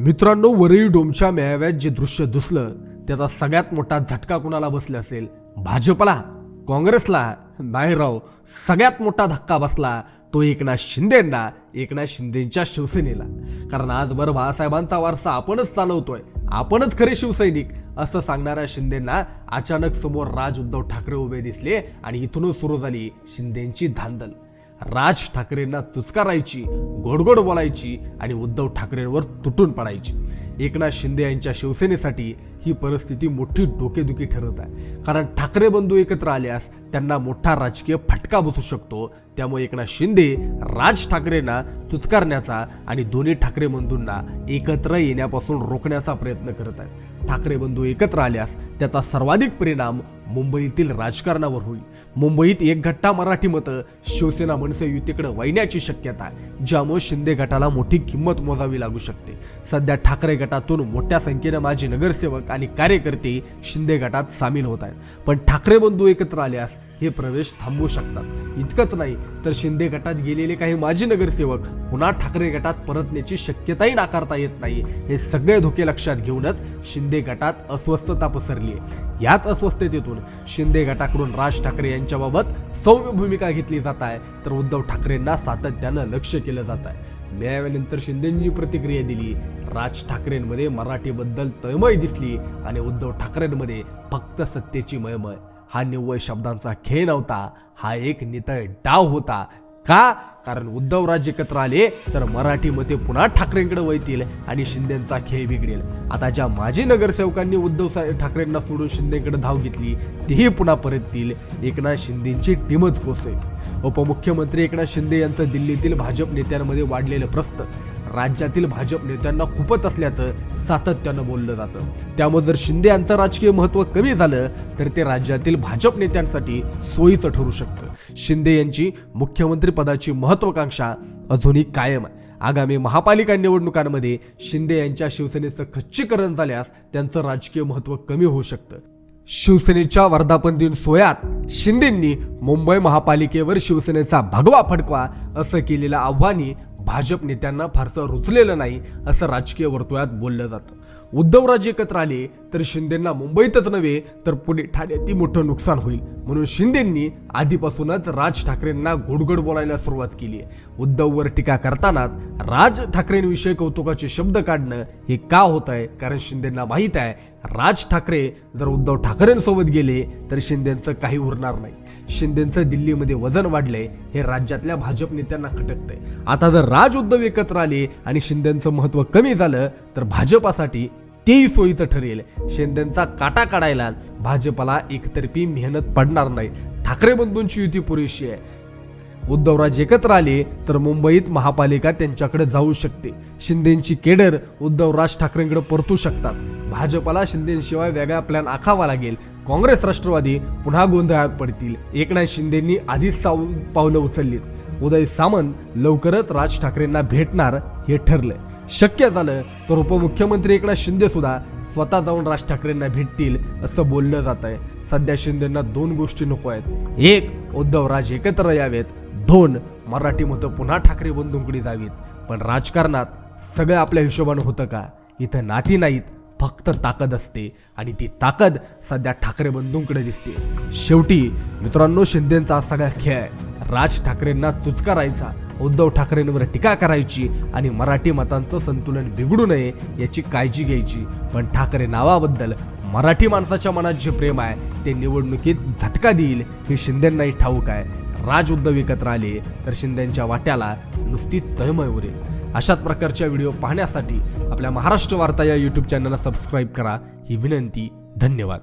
मित्रांनो वरळी डोमच्या मेळाव्यात जे दृश्य दिसलं त्याचा सगळ्यात मोठा झटका कुणाला बसला असेल? भाजपला? काँग्रेसला? नाही राव सगळ्यात मोठा धक्का बसला तो एकनाथ शिंदेंना एकनाथ शिंदेच्या शिवसेनेला. कारण आजवर बाळासाहेबांचा वारसा आपणच चालवतोय आपणच खरे शिवसैनिक असं सांगणाऱ्या शिंदेंना अचानक समोर राज उद्धव ठाकरे उभे दिसले आणि इथूनच सुरू झाली शिंदेची धांदल. राज ठाकरेंना तुचकारायची गोडगोड बोलायची आणि उद्धव ठाकरेंवर तुटून पडायची. एकनाथ शिंदे यांच्या शिवसेनेसाठी ही परिस्थिती मोठी डोकेदुखी ठरत आहे. कारण ठाकरे बंधू एकत्र आल्यास त्यांना मोठा राजकीय फटका बसू शकतो. त्यामुळे एकनाथ शिंदे राज ठाकरेंना तुचकारण्याचा आणि दोन्ही ठाकरे बंधूंना एकत्र येण्यापासून रोखण्याचा प्रयत्न करत आहेत. ठाकरे बंधू एकत्र आल्यास त्याचा सर्वाधिक परिणाम मुंबईतील राजकारणावर होईल. मुंबईत एक घट्टा मराठी मतं शिवसेना मनसे युतीकडे वळण्याची शक्यता आहे ज्यामुळे शिंदे गटाला मोठी किंमत मोजावी लागू शकते. सध्या ठाकरे गटातून मोठ्या संख्येने माजी नगरसेवक आणि कार्यकर्ते शिंदे गटात सामील होत आहेत. पण ठाकरे बंधू एकत्र आल्यास हे प्रवेश थांबवू शकतात. इतकंच नाही तर शिंदे गटात गेलेले काही माजी नगरसेवक पुन्हा ठाकरे गटात परतण्याची शक्यताही नाकारता येत नाही. हे सगळे धोके लक्षात घेऊनच शिंदे गटात अस्वस्थता पसरली आहे. याच अस्वस्थतेतून शिंदे गटाकडून राज ठाकरे यांच्याबाबत सौम्य भूमिका घेतली जात आहे. तर उद्धव ठाकरेंना सातत्यानं लक्ष केलं जात आहे. मेळाव्यानंतर शिंदेंनी प्रतिक्रिया दिली. राज ठाकरेंमध्ये मराठीबद्दल तळमळ दिसली आणि उद्धव ठाकरेंमध्ये फक्त सत्तेची मळमळ. हा निव्वळ शब्दांचा खेळ नव्हता हा एक नितळ डाव होता. का? कारण उद्धवराज एकत्र आले तर मराठी मते पुन्हा ठाकरेंकडे वळतील आणि शिंदेचा खेळ बिघडेल. आता ज्या माजी नगरसेवकांनी उद्धव ठाकरेंना सोडून शिंदेकडे धाव घेतली तेही पुन्हा परततील. एकनाथ शिंदेची टीमच कोसेल उपमुख्यमंत्री एकनाथ शिंदे यांचं दिल्लीतील भाजप नेत्यांमध्ये वाढलेलं प्रस्त राज्यातील भाजप नेत्यांना खूपच असल्याचं सातत्यानं बोललं जातं. त्यामुळे जर शिंदे यांचं राजकीय महत्त्व कमी झालं तर ते राज्यातील भाजप नेत्यांसाठी सोयीचं ठरू शकतं. शिंदे यांची मुख्यमंत्रीपदाची महत्त्वाकांक्षा महत्वाकांक्षा अजूनही कायम आहे. आगामी महापालिका निवडणुकांमध्ये शिंदे यांच्या शिवसेनेचं खच्चीकरण झाल्यास त्यांचं राजकीय महत्त्व कमी होऊ शकतं. शिवसेनेच्या वर्धापन दिन सोहळ्यात शिंदेंनी मुंबई महापालिकेवर शिवसेनेचा भगवा फडकवा असं केलेलं आव्हानी भाजप नेत्यांना फारसं रुचलेलं नाही असं राजकीय वर्तुळात बोललं जातं. उद्धवराज एकत्र आले तर शिंदेंना मुंबईतच नव्हे तर पुणे ठाण्यातही मोठं नुकसान होईल. म्हणून शिंदेंनी आधीपासूनच राज ठाकरेंना गोडगोड बोलायला सुरुवात केली आहे. उद्धववर टीका करतानाच राज ठाकरेंविषयी कौतुकाचे शब्द काढणं हे का होत आहे? कारण शिंदेंना माहीत आहे राज ठाकरे जर उद्धव ठाकरेंसोबत गेले तर शिंदेंचं काही उरणार नाही. शिंदेंचं दिल्लीमध्ये वजन वाढलंय हे राज्यातल्या भाजप नेत्यांना खटकतंय. आता जर राज उद्धव एकत्र आले आणि शिंदेंचं महत्त्व कमी झालं तर भाजपासाठी तेही सोयीचं ठरेल. शिंदेंचा काटा काढायला भाजपला एकतर्फी मेहनत पडणार नाही. ठाकरे बंधूंची युती पुरेशी आहे. उद्धवराज एकत्र आले तर मुंबईत महापालिका त्यांच्याकडे जाऊ शकते. शिंदेची केडर उद्धवराज ठाकरेंकडे परतू शकतात. भाजपला शिंदेशिवाय वेगळा प्लॅन आखावा लागेल. काँग्रेस राष्ट्रवादी पुन्हा गोंधळात पडतील. एकनाथ शिंदेंनी आधीच साव पावलं उचललीत. उदय सामंत लवकरच राज ठाकरेंना भेटणार हे ठरलंय. शक्य झालं तर उपमुख्यमंत्री एकनाथ शिंदे सुद्धा स्वतः जाऊन राज ठाकरेंना भेटतील असं बोललं जात आहे सध्या शिंदेंना दोन गोष्टी नको आहेत. एक उद्धवराज एकत्र यावेत. दोन मराठी मतं पुन्हा ठाकरे बंधूंकडे जावीत. पण राजकारणात सगळं आपल्या हिशोबानं होतं का? इथं नाती नाहीत फक्त ताकद असते. आणि ती ताकद सध्या ठाकरे बंधूंकडे दिसते. शेवटी मित्रांनो शिंदेचा सगळा खेळ आहे. राज ठाकरेंना तुचकारायचा उद्धव ठाकरेंवर टीका करायची आणि मराठी मतांचं संतुलन बिघडू नये याची काळजी घ्यायची. पण ठाकरे नावाबद्दल मराठी माणसाच्या मनात जे प्रेम आहे ते निवडणुकीत झटका देईल हे शिंदेंनाही ठाऊक आहे. राज उद्धव एकत्र आले तर शिंदेंच्या वाट्याला नुसती तळमळ उरेल. अशाच प्रकारच्या व्हिडिओ पाहण्यासाठी आपल्या महाराष्ट्र वार्ता या यूट्यूब चॅनलला सबस्क्राईब करा. ही विनंती धन्यवाद.